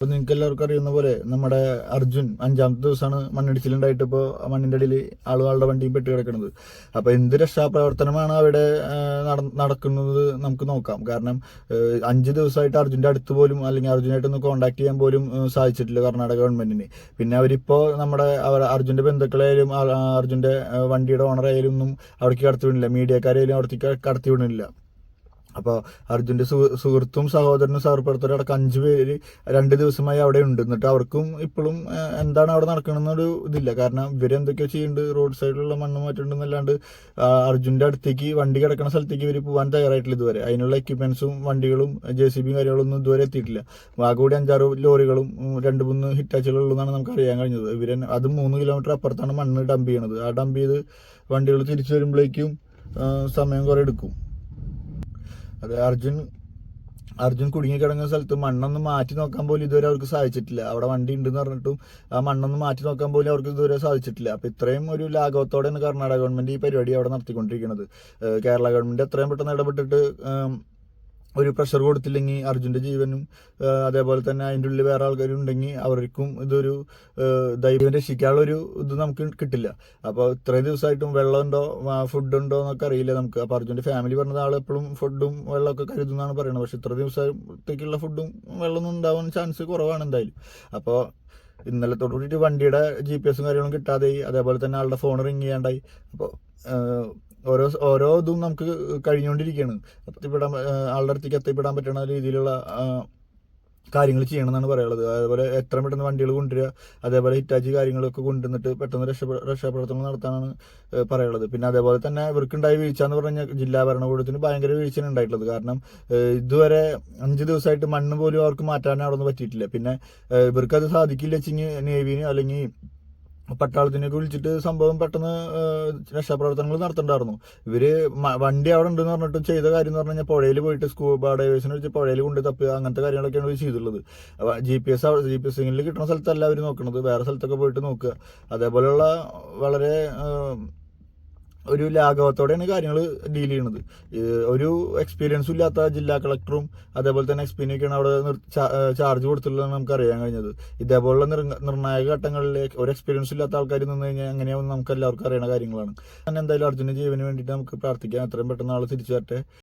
ഇപ്പൊ നിങ്ങൾക്ക് എല്ലാവർക്കും അറിയുന്ന പോലെ നമ്മുടെ അർജുൻ അഞ്ചാമത്തെ ദിവസമാണ് മണ്ണിടിച്ചിലുണ്ടായിട്ട് ഇപ്പോൾ മണ്ണിന്റെ അടിയിൽ ആളുകളുടെ വണ്ടിയും പെട്ട് കിടക്കുന്നത് അപ്പൊ എന്ത് രക്ഷാപ്രവർത്തനമാണ് അവിടെ നടക്കുന്നത് നമുക്ക് നോക്കാം. കാരണം അഞ്ച് ദിവസമായിട്ട് അർജുന്റെ അടുത്ത് പോലും അല്ലെങ്കിൽ അർജുനായിട്ടൊന്ന് കോൺടാക്ട് ചെയ്യാൻ പോലും സാധിച്ചിട്ടില്ല കർണാടക ഗവൺമെന്റിന്. പിന്നെ അവരിപ്പോ നമ്മുടെ അവർ അർജുന്റെ ബന്ധുക്കളായാലും അർജുന്റെ വണ്ടിയുടെ ഓണറായാലും ഒന്നും അവിടേക്ക് കടത്തി വിടുന്നില്ല മീഡിയക്കാരായാലും അവിടേക്ക് കടത്തി വിടുന്നില്ല അപ്പോൾ അർജുന്റെ സുഹൃ- സുഹൃത്തും സഹോദരനും സഹപ്രവർത്തകരും അടക്കം അഞ്ച് പേര് രണ്ട് ദിവസമായി അവിടെ ഉണ്ട്. എന്നിട്ട് അവർക്കും ഇപ്പോഴും എന്താണ് അവിടെ നടക്കണമെന്നൊരു ഇതില്ല. കാരണം ഇവരെന്തൊക്കെയോ ചെയ്യുന്നുണ്ട് റോഡ് സൈഡിലുള്ള മണ്ണ് മാറ്റുന്നുണ്ടെന്നല്ലാണ്ട് അർജുന്റെ അടുത്തേക്ക് വണ്ടി കിടക്കുന്ന സ്ഥലത്തേക്ക് ഇവർ പോകാൻ തയ്യാറായിട്ടില്ല ഇതുവരെ. അതിനുള്ള എക്യുപ്മെന്റ്സും വണ്ടികളും ജെ സി ബിയും കാര്യങ്ങളൊന്നും ഇതുവരെ എത്തിയിട്ടില്ല. ആകെ കൂടി അഞ്ചാറ് ലോറികളും രണ്ട് മൂന്ന് ഹിറ്റാച്ചുകളുള്ളതാണ് നമുക്ക് അറിയാൻ കഴിഞ്ഞത്. ഇവർ അത് മൂന്ന് കിലോമീറ്റർ അപ്പുറത്താണ് മണ്ണ് ഡംപ് ചെയ്യണത്. ആ ഡംപ് ചെയ്ത് വണ്ടികൾ തിരിച്ചു വരുമ്പോഴേക്കും സമയം കുറെ എടുക്കും. അത് അർജുൻ അർജുൻ കുടുങ്ങി കിടങ്ങുന്ന സ്ഥലത്ത് മണ്ണൊന്നും മാറ്റി നോക്കാൻ പോലും ഇതുവരെ അവർക്ക് സാധിച്ചിട്ടില്ല. അവിടെ വണ്ടി ഉണ്ടെന്ന് പറഞ്ഞിട്ടും ആ മണ്ണൊന്നും മാറ്റി നോക്കാൻ പോലും അവർക്ക് ഇതുവരെ സാധിച്ചിട്ടില്ല. അപ്പോൾ ഇത്രയും ഒരു ലാഘവത്തോടെയാണ് കർണാടക ഗവൺമെന്റ് ഈ പരിപാടി അവിടെ നടത്തിക്കൊണ്ടിരിക്കുന്നത്. കേരള ഗവൺമെന്റ് എത്രയും പെട്ടെന്ന് ഇടപെട്ടിട്ട് ഒരു പ്രഷർ കൊടുത്തില്ലെങ്കിൽ അർജുന്റെ ജീവനും അതേപോലെ തന്നെ അതിന്റെ ഉള്ളിൽ വേറെ ആൾക്കാരും ഉണ്ടെങ്കിൽ അവർക്കും ഇതൊരു ദൈവം രക്ഷിക്കാനുള്ള ഒരു ഇത് നമുക്ക് കിട്ടില്ല. അപ്പോൾ ഇത്രയും ദിവസമായിട്ടും വെള്ളമുണ്ടോ ഫുഡുണ്ടോ എന്നൊക്കെ അറിയില്ല നമുക്ക്. അപ്പോൾ അർജുന്റെ ഫാമിലി പറഞ്ഞത് ആൾ എപ്പോഴും ഫുഡും വെള്ളമൊക്കെ കരുതുന്നതാണ് പറയുന്നത്. പക്ഷെ ഇത്ര ദിവസത്തേക്കുള്ള ഫുഡും വെള്ളമൊന്നും ഉണ്ടാവാൻ ചാൻസ് കുറവാണ് എന്തായാലും. അപ്പോൾ ഇന്നലത്തോട് കൂടിയിട്ട് വണ്ടിയുടെ ജി പി എസും കാര്യങ്ങളും കിട്ടാതെയായി. അതേപോലെ തന്നെ ആളുടെ ഫോൺ റിങ് ചെയ്യാണ്ടായി. അപ്പോൾ ഓരോ ഓരോ ഇതും നമുക്ക് കഴിഞ്ഞുകൊണ്ടിരിക്കുകയാണ് എത്തിപ്പെടാൻ ആളുടെ അടുത്തേക്ക് എത്തിപ്പെടാൻ പറ്റുന്ന രീതിയിലുള്ള കാര്യങ്ങൾ ചെയ്യണം എന്നാണ് പറയാനുള്ളത്. അതേപോലെ എത്ര പെട്ടെന്ന് വണ്ടികൾ കൊണ്ടുവരിക അതേപോലെ ഹിറ്റാച്ചി കാര്യങ്ങളൊക്കെ കൊണ്ടുവന്നിട്ട് പെട്ടെന്ന് രക്ഷ രക്ഷാപ്രവർത്തനങ്ങൾ നടത്താനാണ് പറയുള്ളത് പിന്നെ അതേപോലെ തന്നെ ഇവർക്കുണ്ടായ വീഴ്ച എന്ന് പറഞ്ഞാൽ ജില്ലാ ഭരണകൂടത്തിന് ഭയങ്കര വീഴ്ചയാണ് ഉണ്ടായിട്ടുള്ളത്. കാരണം ഇതുവരെ അഞ്ച് ദിവസമായിട്ട് മണ്ണ് പോലും അവർക്ക് മാറ്റാൻ അവിടെ നിന്ന് പറ്റിയിട്ടില്ല. പിന്നെ ഇവർക്കത് സാധിക്കില്ല വെച്ചെങ്കിൽ നേവിന് അല്ലെങ്കിൽ പട്ടാളത്തിനൊക്കെ വിളിച്ചിട്ട് സംഭവം പെട്ടെന്ന് രക്ഷാപ്രവർത്തനങ്ങൾ നടത്തണ്ടായിരുന്നു. ഇവർ വണ്ടി അവിടെ ഉണ്ടെന്ന് പറഞ്ഞിട്ട് ചെയ്ത കാര്യം എന്ന് പറഞ്ഞു കഴിഞ്ഞാൽ പുഴയിൽ പോയിട്ട് സ്കൂബ ഡൈവേഴ്സിനെ വെച്ച് പുഴയിൽ കൊണ്ട് തപ്പുക അങ്ങനത്തെ കാര്യങ്ങളൊക്കെയാണ് ഇവർ ചെയ്തിട്ടുള്ളത് G P S G P S കിട്ടുന്ന സ്ഥലത്തല്ല അവർ നോക്കുന്നത് വേറെ സ്ഥലത്തൊക്കെ പോയിട്ട് നോക്കുക. അതേപോലെയുള്ള വളരെ ഒരു ലാഘവത്തോടെയാണ് കാര്യങ്ങൾ ഡീൽ ചെയ്യുന്നത് ഒരു എക്സ്പീരിയൻസും ഇല്ലാത്ത ജില്ലാ കളക്ടറും അതേപോലെ തന്നെ എക്സ്പീരിയൻസൊക്കെയാണ് അവിടെ ചാർജ് കൊടുത്തുള്ളതെന്ന് നമുക്ക് അറിയാൻ കഴിഞ്ഞത്. ഇതേപോലുള്ള നിർ- നിർണായക ഘട്ടങ്ങളിലേക്ക് ഒരു എക്സ്പീരിയൻസ് ഇല്ലാത്ത ആൾക്കാർ നിന്ന് കഴിഞ്ഞാൽ എങ്ങനെയാവും നമുക്ക് എല്ലാവർക്കും അറിയുന്ന കാര്യങ്ങളാണ്. ഞാൻ എന്തായാലും അർജുന ജീവന് വേണ്ടിയിട്ട് നമുക്ക് പ്രാർത്ഥിക്കാം. എത്രയും പെട്ടെന്ന് ആൾ തിരിച്ചു വരട്ടെ.